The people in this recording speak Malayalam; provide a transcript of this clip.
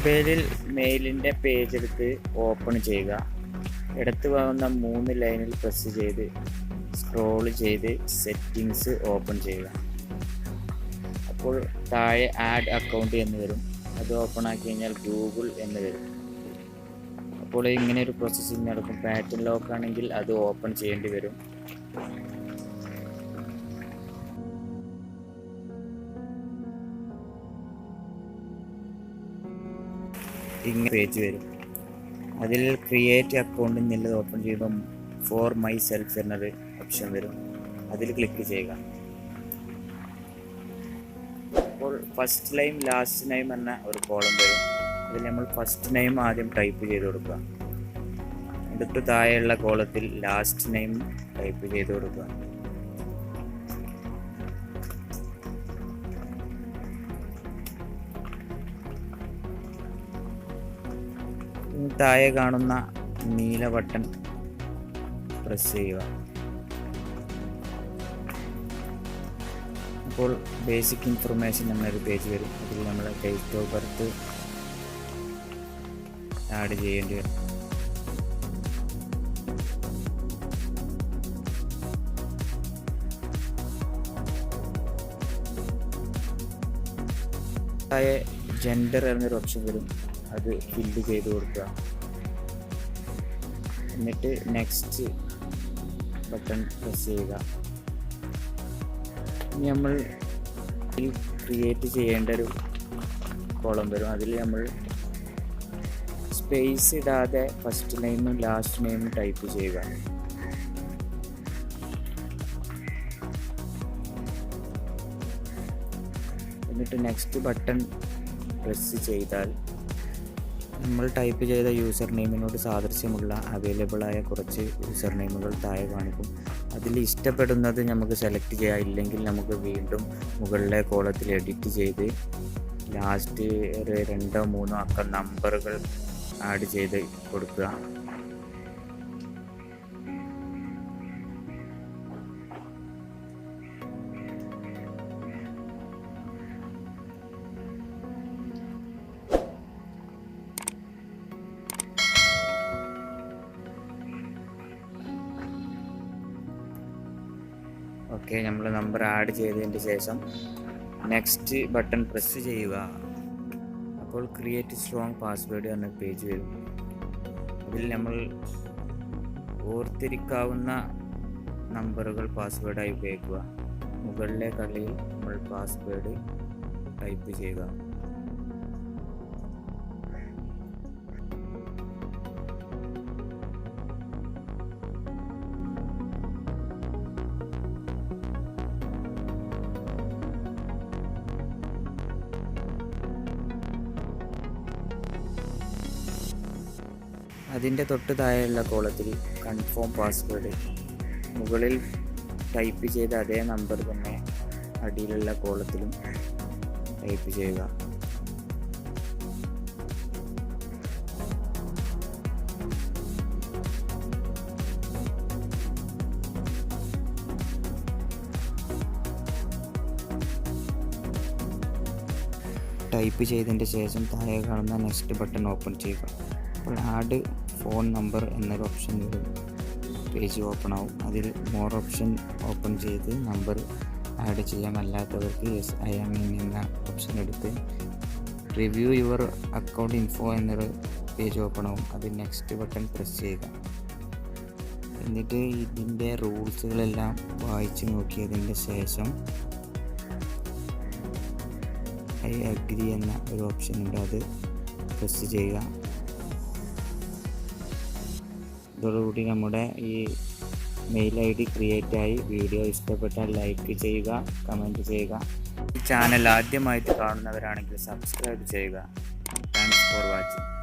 മുകളിൽ മെയിലിന്റെ പേജ് എടുത്ത് ഓപ്പൺ ചെയ്യുക. ഇടത്ത് പോകുന്ന മൂന്ന് ലൈനിൽ പ്രസ് ചെയ്ത് സ്ക്രോൾ ചെയ്ത് സെറ്റിങ്സ് ഓപ്പൺ ചെയ്യുക. അപ്പോൾ താഴെ ആഡ് അക്കൗണ്ട് എന്ന് വരും. അത് ഓപ്പൺ ആക്കി കഴിഞ്ഞാൽ ഗൂഗിൾ എന്ന് വരും. അപ്പോൾ ഇങ്ങനെ ഒരു പ്രോസസ്സിങ് നടക്കും. പാറ്റേൺ ലോക്ക് ആണെങ്കിൽ അത് ഓപ്പൺ ചെയ്യേണ്ടി വരും. ഇങ്ങനെ പേജ് വരും. അതിൽ ക്രിയേറ്റ് അക്കൗണ്ട് എന്നുള്ളത് ഓപ്പൺ ചെയ്യുമ്പം ഫോർ മൈ സെൽഫ് എന്നൊരു ഓപ്ഷൻ വരും. അതിൽ ക്ലിക്ക് ചെയ്യുക. അപ്പോൾ ഫസ്റ്റ് നെയിം ലാസ്റ്റ് നെയിം എന്ന ഒരു കോളം വരും. അതിൽ നമ്മൾ ഫസ്റ്റ് നെയിം ആദ്യം ടൈപ്പ് ചെയ്ത് കൊടുക്കുക. എന്നിട്ട് താഴെയുള്ള കോളത്തിൽ ലാസ്റ്റ് നെയിം ടൈപ്പ് ചെയ്ത് കൊടുക്കുക. താഴെ കാണുന്ന നീല ബട്ടൺ പ്രസ് ചെയ്യുക. അപ്പോൾ ബേസിക് ഇൻഫർമേഷൻ എന്നൊരു പേജ് വരും. അതിൽ നമ്മൾ ഡേറ്റ് ഓഫ് ബർത്ത് ആഡ് ചെയ്യേണ്ടി വരും. ജെൻഡർ എന്നൊരു ഓപ്ഷൻ വരും. അത് ഫില്ല് ചെയ്ത് കൊടുക്കുക. എന്നിട്ട് നെക്സ്റ്റ് ബട്ടൺ പ്രസ് ചെയ്യുക. ഇനി നമ്മൾ ക്രിയേറ്റ് ചെയ്യേണ്ട ഒരു കോളം വരും. അതിൽ നമ്മൾ സ്പേസ് ഇടാതെ ഫസ്റ്റ് നെയിമും ലാസ്റ്റ് നെയിമും ടൈപ്പ് ചെയ്യുക. എന്നിട്ട് നെക്സ്റ്റ് ബട്ടൺ പ്രസ് ചെയ്താൽ നമ്മൾ ടൈപ്പ് ചെയ്ത യൂസർ നെയിമിനോട് സാദൃശ്യമുള്ള അവൈലബിൾ ആയ കുറച്ച് യൂസർ നെയിമുകൾ താഴെ കാണിക്കും. അതിൽ ഇഷ്ടപ്പെടുന്നത് നമുക്ക് സെലക്ട് ചെയ്യാം. ഇല്ലെങ്കിൽ നമുക്ക് വീണ്ടും മുകളിലെ കോളത്തിൽ എഡിറ്റ് ചെയ്ത് ലാസ്റ്റ് ഒരു രണ്ടോ മൂന്നോ അക്ക നമ്പറുകൾ ആഡ് ചെയ്ത് കൊടുക്കുക. ഓക്കെ നമ്മൾ നമ്പർ ആഡ് ചെയ്തതിന് ശേഷം നെക്സ്റ്റ് ബട്ടൺ പ്രസ് ചെയ്യുക. അപ്പോൾ ക്രിയേറ്റ് സ്ട്രോങ് പാസ്വേഡ് എന്ന പേജ് വരും. അതിൽ നമ്മൾ ഓർത്തിരിക്കാവുന്ന നമ്പറുകൾ പാസ്വേഡായി ഉപയോഗിക്കുക. മുകളിലെ കളിയിൽ നമ്മൾ പാസ്വേഡ് ടൈപ്പ് ചെയ്യുക. അതിന്റെ തൊട്ട് താഴെയുള്ള കോളത്തിൽ കൺഫേം പാസ്വേഡ് മുകളിൽ ടൈപ്പ് ചെയ്ത അതേ നമ്പർ തന്നെ അടിയിലുള്ള കോളത്തിലും ടൈപ്പ് ചെയ്യുക. ടൈപ്പ് ചെയ്തതിന്റെ ശേഷം താഴെ കാണുന്ന നെക്സ്റ്റ് ബട്ടൺ ഓപ്പൺ ചെയ്യുക. അപ്പോൾ ആഡ് ഫോൺ നമ്പർ എന്നൊരു ഓപ്ഷൻ വരും. പേജ് ഓപ്പൺ ആവും. അതിൽ മോർ ഓപ്ഷൻ ഓപ്പൺ ചെയ്ത് നമ്പർ ആഡ് ചെയ്യാൻ അല്ലാത്തവർക്ക് യെസ് ഐ ആം ഇൻ എന്ന ഓപ്ഷൻ എടുത്ത് റിവ്യൂ യുവർ അക്കൗണ്ട് ഇൻഫോ എന്നൊരു പേജ് ഓപ്പൺ ആവും. അത് നെക്സ്റ്റ് ബട്ടൺ പ്രസ് ചെയ്യുക. എന്നിട്ട് ഇതിന്റെ റൂൾസുകളെല്ലാം വായിച്ച് നോക്കിയതിന്റെ ശേഷം ഐ അഗ്രി എന്ന ഒരു ഓപ്ഷൻ ഉണ്ട്. അത് പ്രസ് ചെയ്യുക. ഇതോടുകൂടി നമ്മുടെ ഈ മെയിൽ ഐ ഡി ക്രിയേറ്റ് ആയി വീഡിയോ ഇഷ്ടപ്പെട്ടാൽ ലൈക്ക് ചെയ്യുക കമന്റ് ചെയ്യുക. ഈ ചാനൽ ആദ്യമായിട്ട് കാണുന്നവരാണെങ്കിൽ സബ്സ്ക്രൈബ് ചെയ്യുക. Thanks for watching